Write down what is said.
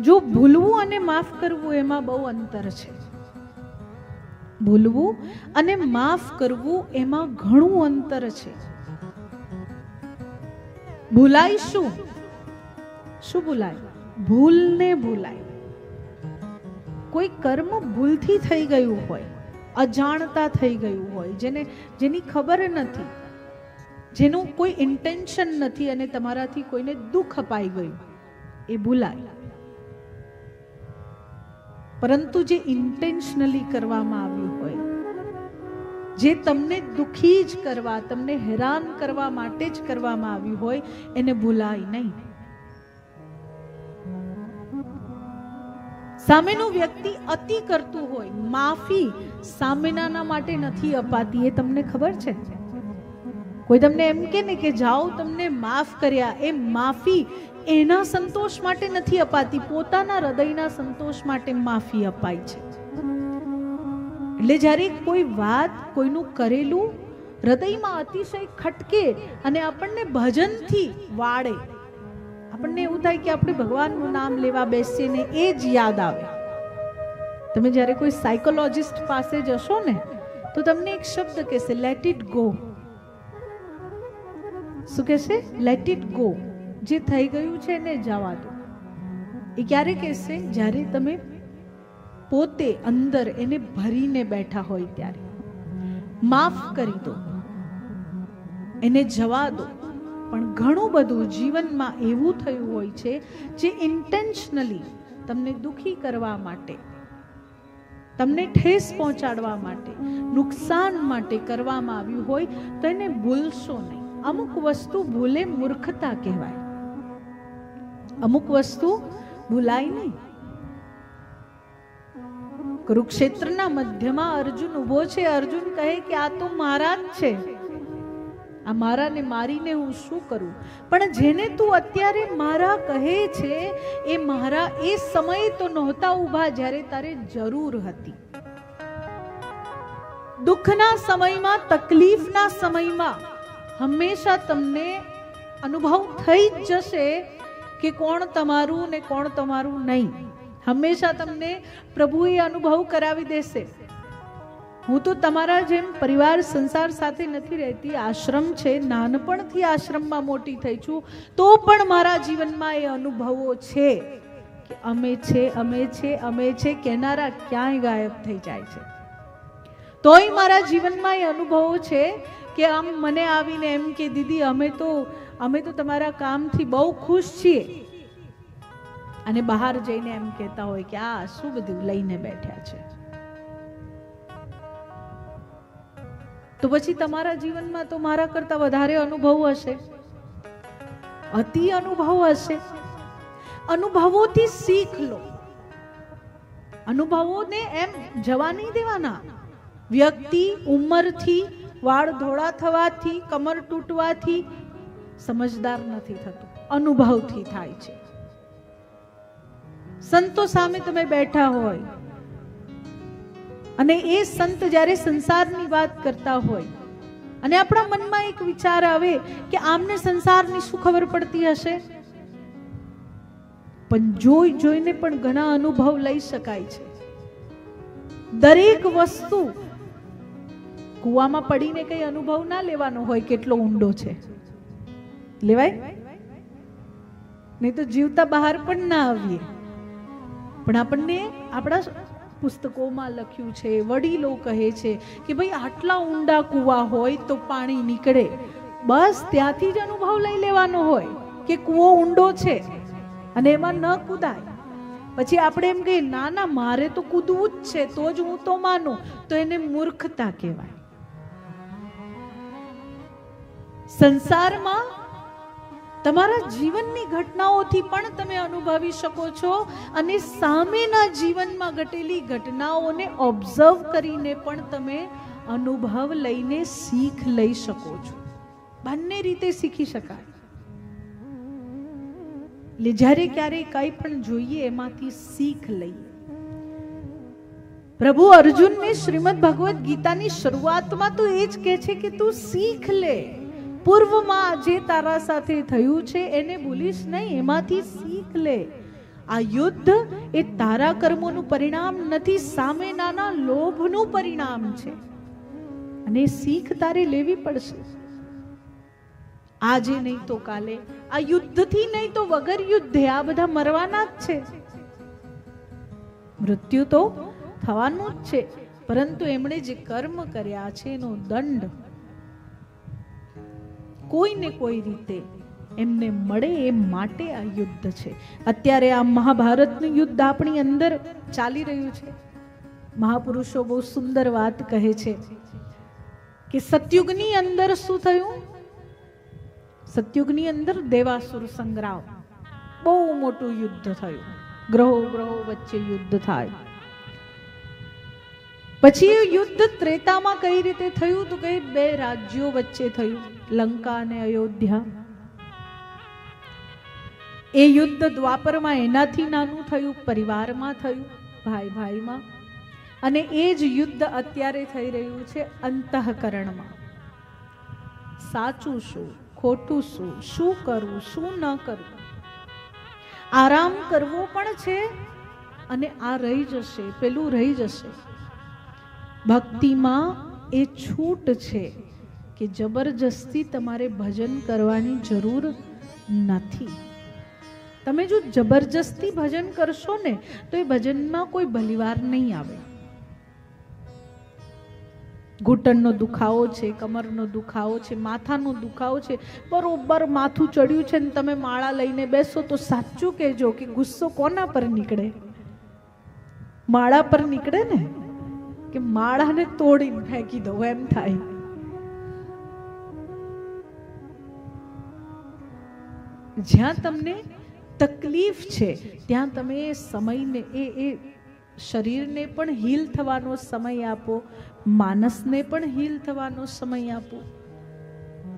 જો ભૂલવું અને માફ કરવું એમાં બહુ અંતર છે. ભૂલવું અને માફ કરવું એમાં ઘણું અંતર છે. ભૂલાય શું? શું ભૂલાય? ભૂલને ભૂલાય. કોઈ કર્મ ભૂલથી થઈ ગયું હોય, અજાણતા થઈ ગયું હોય, જેને, જેની ખબર નથી, જેનું કોઈ ઇન્ટેન્શન નથી અને તમારાથી કોઈને દુઃખ અપાઈ ગયું, એ ભૂલાય. પરંતુ જે ઇન્ટેન્શનલી કરવામાં આવ્યું હોય, જે તમને દુખી જ કરવા, તમને હેરાન કરવા માટે જ કરવામાં આવ્યું હોય, એને ભૂલાય નહીં. સામેનો વ્યક્તિ અતિ કરતું હોય, માફી સામેનાના માટે નથી અપાતી, એ તમને ખબર છે? કોઈ તમને એમ કે ને કે, જાઓ, તમને માફ કર્યા. એ માફી એના સંતોષ માટે નથી અપાતી, પોતાના હૃદયના સંતોષ માટે માફી અપાય છે. એટલે જ્યારે કોઈ વાત કોઈનું કરેલું હૃદયમાં અતિશય ખટકે અને આપણને ભજનથી વાળે, આપણને એવું થાય કે આપણે ભગવાનનું નામ લેવા બેસીએ ને એ જ યાદ આવે. તમે જ્યારે કોઈ સાયકોલોજિસ્ટ પાસે જશો ને, તો તમને એક શબ્દ કહેશે લેટ ઇટ ગો શું કહેશે? લેટ ઇટ ગો જે થઈ ગયું છે એને જવા દો. એ ક્યારે કહેશે? જ્યારે તમે પોતે અંદર એને ભરીને બેઠા હોય ત્યારે. માફ કરી દો. એને જવા દો. પણ ઘણું બધું જીવનમાં એવું થયું હોય છે જે ઇન્ટેન્શનલી તમને દુખી કરવા માટે, તમને ઠેસ પહોંચાડવા માટે, નુકસાન માટે કરવામાં આવ્યું હોય તો એને ભૂલશો નહીં. અમુક વસ્તુ ભૂલે મૂર્ખતા કહેવાય. અમુક વસ્તુ ભૂલાય નહીં. કુરુક્ષેત્રના મધ્યમાં અર્જુન ઊભો છે. અર્જુન કહે કે આ તો મારા જ છે. આ મારાને મારીને હું શું કરું? પણ જેને તું અત્યારે મારા કહે છે, એ મારા એ સમયે તો નહોતા ઊભા જ્યારે તારે જરૂર હતી. દુઃખના સમયમાં, તકલીફના સમયમાં હંમેશા તમને અનુભવ થઈ જ જશે કે કોણ તમારું ને કોણ તમારું નહીં. હંમેશા તમને પ્રભુએ અનુભવ કરાવી દેશે. હું તો તમારા જેમ પરિવાર સંસાર સાથે નથી રહેતી, આશ્રમ છે, નાનપણથી આશ્રમમાં મોટી થઈ છું, તો પણ મારા જીવનમાં એ અનુભવો છે કે અમે છે અમે છે અમે છે, કહેનારા ક્યાંય ગાયબ થઈ જાય છે. તોય મારા જીવનમાં એ અનુભવો છે કે આમ મને આવીને એમ કે, દીદી, અમે તો અમે તો તમારા કામથી બહુ ખુશ છીએ. અને બહાર જઈને એમ કહેતા હોય કે, આ શું બધું લઈને બેઠ્યા છે? તો પછી તમારા જીવનમાં તો મારા કરતા વધારે અનુભવ હશે. અતિ અનુભવ હશે. અનુભવોથી શીખ લો. અનુભવોને એમ જવા નહીં દેવાના. વ્યક્તિ ઉંમરથી, વાળ ધોળા થવાથી, કમર તૂટવાથી સમજદાર નથી થતું, અનુભવથી થાય છે. સંતો સામે તમે બેઠા હોય અને એ સંત જ્યારે સંસારની વાત કરતા હોય અને આપણા મનમાં એક વિચાર આવે કે આમને સંસારની શું ખબર પડતી હશે? પણ જોઈ જોઈને પણ ઘણા અનુભવ લઈ શકાય છે. દરેક વસ્તુ કુવામાં પડીને કઈ અનુભવ ના લેવાનો હોય, કેટલો ઊંડો છે. લેવાય? નહીં તો જીવતા બહાર પણ ના આવીએ. પણ આપણને આપણા પુસ્તકોમાં લખ્યું છે, વડીલો કહે છે કે ભાઈ આટલા ઊંડા કૂવા હોય તો પાણી નીકળે. બસ ત્યાંથી જ અનુભવ લઈ લેવાનો હોય કે કૂવો ઊંડો છે અને એમાં ન કૂદાય. પછી આપણે એમ કહીએ, ના ના, મારે તો કૂદવું જ છે, તો જ હું તો માનું. તો એને મૂર્ખતા કહેવાય. સંસારમાં તમારા જીવનની ઘટનાઓથી પણ તમે અનુભવી શકો છો અને સામેના જીવનમાં ઘટેલી ઘટનાઓને ઓબ્ઝર્વ કરીને પણ તમે અનુભવ લઈને શીખ લઈ શકો છો. બંને રીતે શીખી શકાય. એટલે જ્યારે ક્યારેય કંઈ પણ જોઈએ, એમાંથી શીખ લઈએ. પ્રભુ અર્જુનને શ્રીમદ ભગવદ્ ગીતાની શરૂઆતમાં તો એ જ કહે છે કે તું શીખ લે. પૂર્વમાં જે તારા સાથે થયું છે, એને ભૂલીશ નહીં, એમાંથી શીખ લે. આ યુદ્ધ એ તારા કર્મોનું પરિણામ નથી સામેનાના લોભનું પરિણામ છે. અને શીખ તારે લેવી પડશે. આજે નહીં તો કાલે, આ યુદ્ધથી નહીં તો વગર યુદ્ધે, આ બધા મરવાના જ છે. મૃત્યુ તો થવાનું જ છે, પરંતુ એમણે જે કર્મ કર્યા છે, એનો દંડ કોઈને કોઈ રીતે એમને મળે એ માટે આ યુદ્ધ છે. અત્યારે આ મહાભારતનું યુદ્ધ આપણી અંદર ચાલી રહ્યું છે. મહાપુરુષો બહુ સુંદર વાત કહે છે કે સતયુગની અંદર શું થયું? સતયુગની અંદર દેવાસુર સંગ્રામ. બહુ મોટું યુદ્ધ થયું. ગ્રહો ગ્રહો વચ્ચે યુદ્ધ થાય. પછી એ યુદ્ધ ત્રેતામાં કઈ રીતે થયું? તો કઈ બે રાજ્યો વચ્ચે થયું, લંકા અને અયોધ્યા. એ યુદ્ધ દ્વાપરમાં એનાથી નાનું થયું, પરિવારમાં થયું ભાઈ ભાઈમાં અને એ જ યુદ્ધ અત્યારે થઈ રહ્યું છે અંતઃકરણમાં. સાચું શું, ખોટું શું શું કરવું, શું ન કરવું? આરામ કરવો પણ છે અને આ રહી જશે, પેલું રહી જશે. ભક્તિમાં એ છૂટ છે કે જબરજસ્તી તમારે ભજન કરવાની જરૂર નથી. તમે જો જબરજસ્તી ભજન કરશો ને, તો એ ભજનમાં કોઈ ભલીવાર નહીં આવે. ઘૂંટણનો દુખાવો છે, કમરનો દુખાવો છે, માથાનો દુખાવો છે, બરોબર માથું ચડ્યું છે ને તમે માળા લઈને બેસો તો સાચું કહેજો કે ગુસ્સો કોના પર નીકળે? માળા પર નીકળે ને? કે માળાને તોડીને ફેંકી દઉં, એમ થાય. જ્યાં તમને તકલીફ છે, ત્યાં તમે એ સમયને, એ એ શરીરને પણ હીલ થવાનો સમય આપો, માનસને પણ હીલ થવાનો સમય આપો.